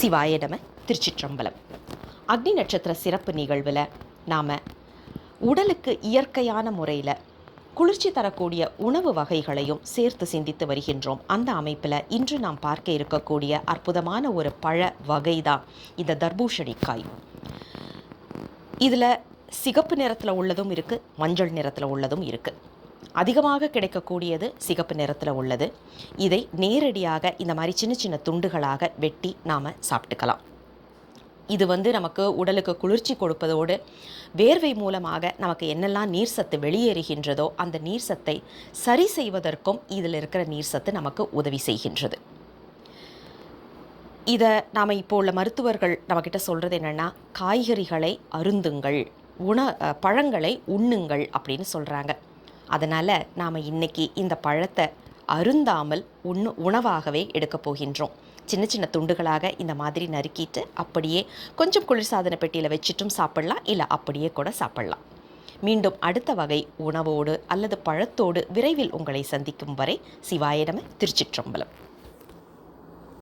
சிவாயிடம திருச்சிற்றம்பலம். அக்னி நட்சத்திர சிறப்பு நிகழ்வில் நாம் உடலுக்கு இயற்கையான முறையில் குளிர்ச்சி தரக்கூடிய உணவு வகைகளையும் சேர்த்து சிந்தித்து வருகின்றோம். அந்த அமைப்பில் இன்று நாம் பார்க்க இருக்கக்கூடிய அற்புதமான ஒரு பழ வகை தான் இந்த தர்பூஷணிக்காய் இதில் சிகப்பு நிறத்தில் உள்ளதும் இருக்குது மஞ்சள் நிறத்தில் உள்ளதும் இருக்குது அதிகமாக கிடைக்கக்கூடியது சிகப்பு நிறத்தில் உள்ளது. இதை நேரடியாக இந்த மாதிரி சின்ன சின்ன துண்டுகளாக வெட்டி நாம் சாப்பிட்டுக்கலாம். இது வந்து நமக்கு உடலுக்கு குளிர்ச்சி கொடுப்பதோடு வேர்வை மூலமாக நமக்கு என்னெல்லாம் நீர் சத்து வெளியேறுகின்றதோ அந்த நீர் சத்தை சரி செய்வதற்கும் இதில் இருக்கிற நீர் சத்து நமக்கு உதவி செய்கின்றது. இதை நாம் இப்போ உள்ள மருத்துவர்கள் நம்மக்கிட்ட சொல்கிறது என்னென்னா காய்கறிகளை அருந்துங்கள் உண பழங்களை உண்ணுங்கள் அப்படின்னு சொல்கிறாங்க அதனால் நாம் இன்னைக்கு இந்த பழத்தை அருந்தாமல் உண்ணு உணவாகவே எடுக்கப் போகின்றோம். சின்ன சின்ன துண்டுகளாக இந்த மாதிரி நறுக்கிட்டு அப்படியே கொஞ்சம் குளிர்சாதன பெட்டியில் வச்சுட்டும் சாப்பிடலாம். இல்லை அப்படியே கூட சாப்பிடலாம். மீண்டும் அடுத்த வகை உணவோடு அல்லது பழத்தோடு விரைவில் உங்களை சந்திக்கும் வரை சிவாயிடமே திருச்சிற்றம்பலம்.